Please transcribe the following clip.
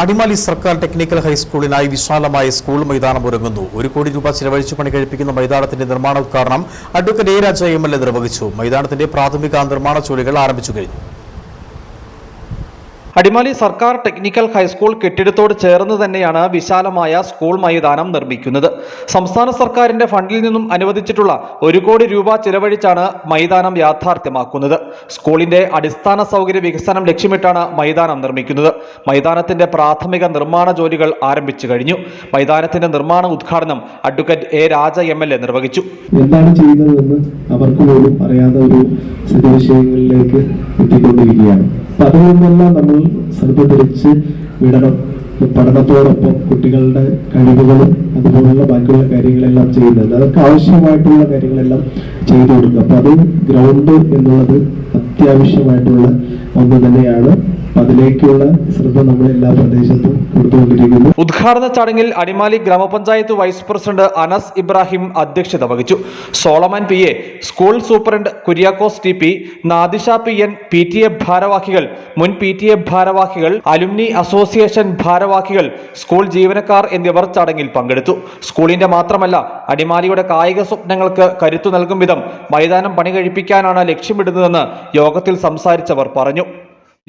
അടിമാലി സർക്കാർ ടെക്നിക്കൽ ഹൈസ്കൂളിനായി വിശാലമായ സ്കൂൾ മൈതാനം ഒരുങ്ങുന്നു. ഒരു കോടി രൂപ ചിലവഴിച്ച് പണി കഴിപ്പിക്കുന്ന മൈതാനത്തിന്റെ നിർമ്മാണോദ്ഘാടനം advocate A Raja M L A നിർവഹിച്ചു. മൈതാനത്തിന്റെ പ്രാഥമിക നിർമ്മാണ ജോലികൾ ആരംഭിച്ചു കഴിഞ്ഞു. അടിമാലി സർക്കാർ ടെക്നിക്കൽ ഹൈസ്കൂൾ കെട്ടിടത്തോട് ചേർന്ന് തന്നെയാണ് വിശാലമായ സ്കൂൾ മൈതാനം നിർമ്മിക്കുന്നത്. സംസ്ഥാന സർക്കാരിന്റെ ഫണ്ടിൽ നിന്നും അനുവദിച്ചിട്ടുള്ള ഒരു കോടി രൂപ ചിലവഴിച്ചാണ് മൈതാനം യാഥാർത്ഥ്യമാക്കുന്നത്. സ്കൂളിന്റെ അടിസ്ഥാന സൗകര്യ വികസനം ലക്ഷ്യമിട്ടാണ് മൈതാനം നിർമ്മിക്കുന്നത്. മൈതാനത്തിന്റെ പ്രാഥമിക നിർമ്മാണ ജോലികൾ ആരംഭിച്ചു കഴിഞ്ഞു. മൈതാനത്തിന്റെ നിർമ്മാണ ഉദ്ഘാടനം advocate A Raja M L A നിർവഹിച്ചു. എന്താണ് ചെയ്യുന്നതെന്ന് അവർക്ക് പോലും അറിയാത്ത ഒരു അപ്പൊ അതിൽ നിന്നെല്ലാം നമ്മൾ ശ്രദ്ധ തിരിച്ച് വിടണം. പഠനത്തോടൊപ്പം കുട്ടികളുടെ കഴിവുകളും അതുപോലുള്ള ബാക്കിയുള്ള കാര്യങ്ങളെല്ലാം ചെയ്യുന്നത്. അതൊക്കെ ആവശ്യമായിട്ടുള്ള കാര്യങ്ങളെല്ലാം ചെയ്തു കൊടുക്കുക. അപ്പൊ അത് ഗ്രൗണ്ട് എന്നുള്ളത് അത്യാവശ്യമായിട്ടുള്ള ഒന്ന് തന്നെയാണ്. അതിലേക്കുള്ള ശ്രദ്ധ നമ്മൾ എല്ലാ പ്രദേശത്തും കൊടുത്തുകൊണ്ടിരിക്കുന്നു. ഉദ്ഘാടന ചടങ്ങിൽ അടിമാലി ഗ്രാമപഞ്ചായത്ത് വൈസ് പ്രസിഡന്റ് അനസ് ഇബ്രാഹിം അധ്യക്ഷത വഹിച്ചു. Solomon P A school superintendent Kuriakose T P Nadisha P N P T A ഭാരവാഹികൾ മുൻ പി ടി എ ഭാരവാഹികൾ അലുമിനി അസോസിയേഷൻ ഭാരവാഹികൾ സ്കൂൾ ജീവനക്കാർ എന്നിവർ ചടങ്ങിൽ പങ്കെടുത്തു. സ്കൂളിന്റെ മാത്രമല്ല അടിമാലിയുടെ കായിക സ്വപ്നങ്ങൾക്ക് കരുത്തു നൽകും വിധം മൈതാനം പണി കഴിപ്പിക്കാനാണ് ലക്ഷ്യമിടുന്നതെന്ന് യോഗത്തിൽ സംസാരിച്ചവർ പറഞ്ഞു.